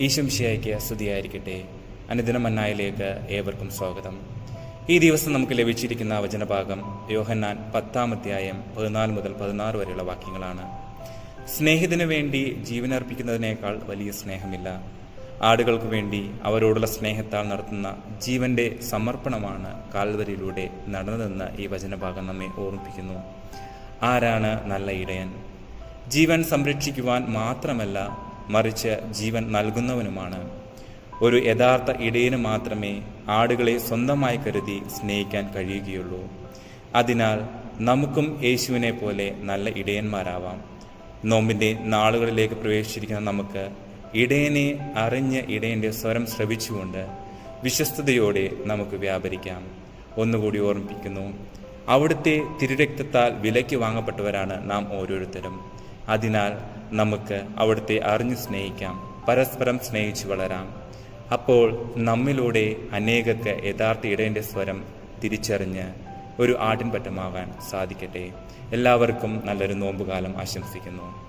ഈശംശിയായിക്ക് സ്തുതിയായിരിക്കട്ടെ. അനുദിന മന്നായിലേക്ക് ഏവർക്കും സ്വാഗതം. ഈ ദിവസം നമുക്ക് ലഭിച്ചിരിക്കുന്ന വചനഭാഗം യോഹന്നാൻ പത്താം അധ്യായം പതിനാല് മുതൽ പതിനാറ് വരെയുള്ള വാക്യങ്ങളാണ്. സ്നേഹിതന് വേണ്ടി ജീവനർപ്പിക്കുന്നതിനേക്കാൾ വലിയ സ്നേഹമില്ല. ആടുകൾക്ക് വേണ്ടി അവരോടുള്ള സ്നേഹത്താൽ നടത്തുന്ന ജീവന്റെ സമർപ്പണമാണ് കാൽവരിയിലൂടെ നടന്നതെന്ന് ഈ വചനഭാഗം നമ്മെ ഓർമ്മിപ്പിക്കുന്നു. ആരാണ് നല്ല ഇടയൻ? ജീവൻ സംരക്ഷിക്കുവാൻ മാത്രമല്ല മറിച്ച് ജീവൻ നൽകുന്നവനുമാണ്. ഒരു യഥാർത്ഥ ഇടയന് മാത്രമേ ആടുകളെ സ്വന്തമായി കരുതി സ്നേഹിക്കാൻ കഴിയുകയുള്ളൂ. അതിനാൽ നമുക്കും യേശുവിനെ പോലെ നല്ല ഇടയന്മാരാവാം. നോമ്പിന്റെ നാളുകളിലേക്ക് പ്രവേശിച്ചിരിക്കുന്ന നമുക്ക് ഇടയനെ അറിഞ്ഞ ഇടയന്റെ സ്വരം ശ്രവിച്ചുകൊണ്ട് വിശ്വസ്തയോടെ നമുക്ക് വ്യാപരിക്കാം. ഒന്നുകൂടി ഓർമ്മിപ്പിക്കുന്നു. അവിടുത്തെ തിരുരക്തത്താൽ വിലയ്ക്ക് വാങ്ങപ്പെട്ടവരാണ് നാം ഓരോരുത്തരും. അതിനാൽ നമുക്ക് അവിടുത്തെ അറിഞ്ഞു സ്നേഹിക്കാം. പരസ്പരം സ്നേഹിച്ചു വളരാം. അപ്പോൾ നമ്മിലൂടെ അനേകർക്ക് യഥാർത്ഥ ഇടേന്റെ സ്വരം തിരിച്ചറിഞ്ഞ് ഒരു ആട്ടിൻപറ്റമാകാൻ സാധിക്കട്ടെ. എല്ലാവർക്കും നല്ലൊരു നോമ്പുകാലം ആശംസിക്കുന്നു.